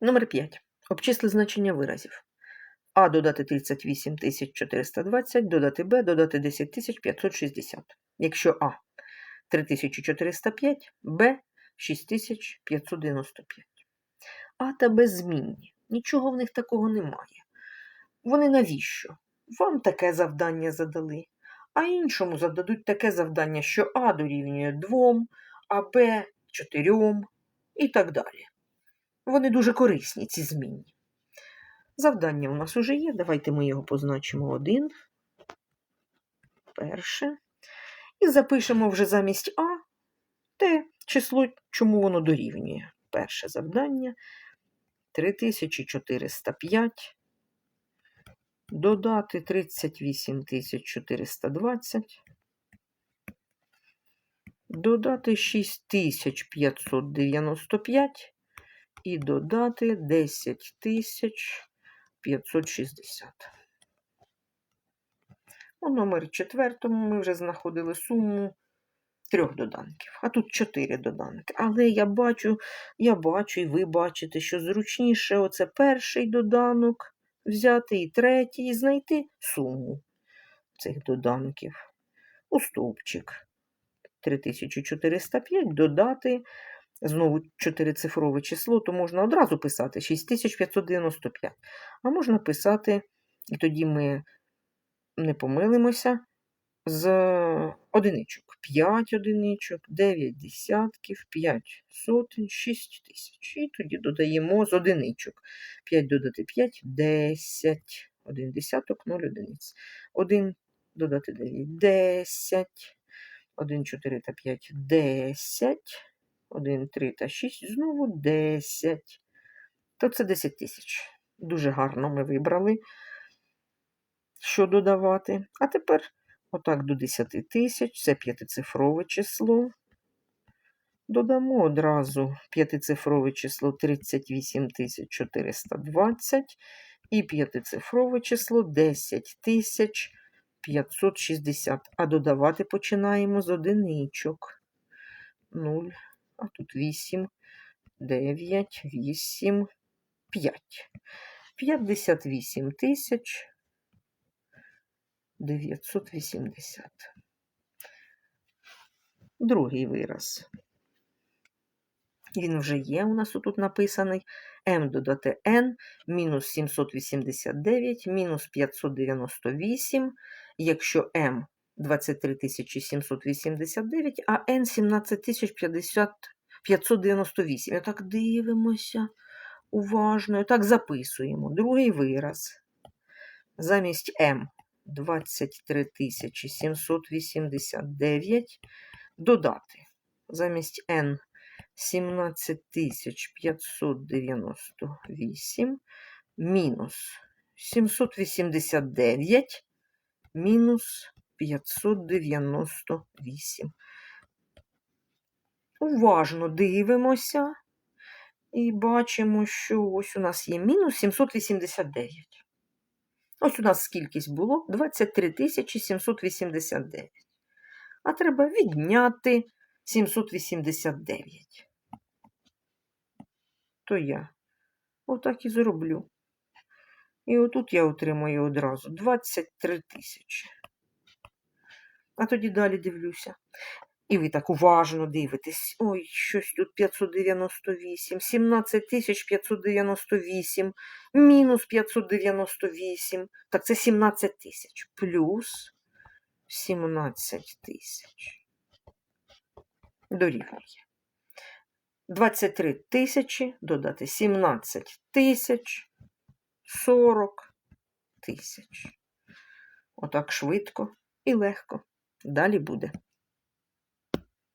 Номер 5. Обчисли значення виразів. А додати 38 420, додати Б, додати 10 560. Якщо А 3405, Б 6595. А та Б змінні. Нічого в них такого немає. Вони навіщо? Вам таке завдання задали, а іншому зададуть таке завдання, що А дорівнює 2, а Б 4 і так далі. Вони дуже корисні, ці змінні. Завдання у нас уже є. Давайте ми його позначимо один. Перше. І запишемо вже замість А те число, чому воно дорівнює. Перше завдання 3405. Додати 38 420. Додати 6595 і додати 10 560. У номері четвертому ми вже знаходили суму трьох доданків, а тут чотири доданки. Але я бачу, я бачу, і ви бачите, що зручніше оце перший доданок взяти і третій, і знайти суму цих доданків. У стовпчик 3405 додати. Знову чотирицифрове число, то можна одразу писати 6595. А можна писати, і тоді ми не помилимося, з одиничок. 5 одиничок, 9 десятків, 5 сотень, 6 тисяч. І тоді додаємо з одиничок. 5 додати 5 10. 1 десяток, 0 одиниць. 1 додати 9 10. 1, 4 та 5 10. 1, 3 та 6, знову 10. То це 10 тисяч. Дуже гарно ми вибрали, що додавати. А тепер, отак, до 10 тисяч, це п'ятицифрове число. Додамо одразу п'ятицифрове число 38 420 і п'ятицифрове число 10 560. А додавати починаємо з одиничок. 0. А тут 8, 9, 8, 5. 58 тисяч 980. Другий вираз. Він вже є у нас тут написаний. М додати N, мінус 789, мінус 598. Якщо М 23 789, а N 17 598. І так дивимося уважно. І так записуємо. Другий вираз. Замість М 23 789 додати. Замість N 17 598 мінус 789 мінус 598. Уважно дивимося і бачимо, що ось у нас є мінус 789. Ось у нас кількість було 23 789. А треба відняти 789. То я отак і зроблю. І отут я отримаю одразу 23 тисячі. А тоді далі дивлюся. І ви так уважно дивитесь. Ой, щось тут 598, 17 тисяч 598, мінус 598. Так, це 17 тисяч. Плюс 17 тисяч. Дорівнює. 23 тисячі додати 17 тисяч 40 тисяч. Отак швидко і легко. Далі буде.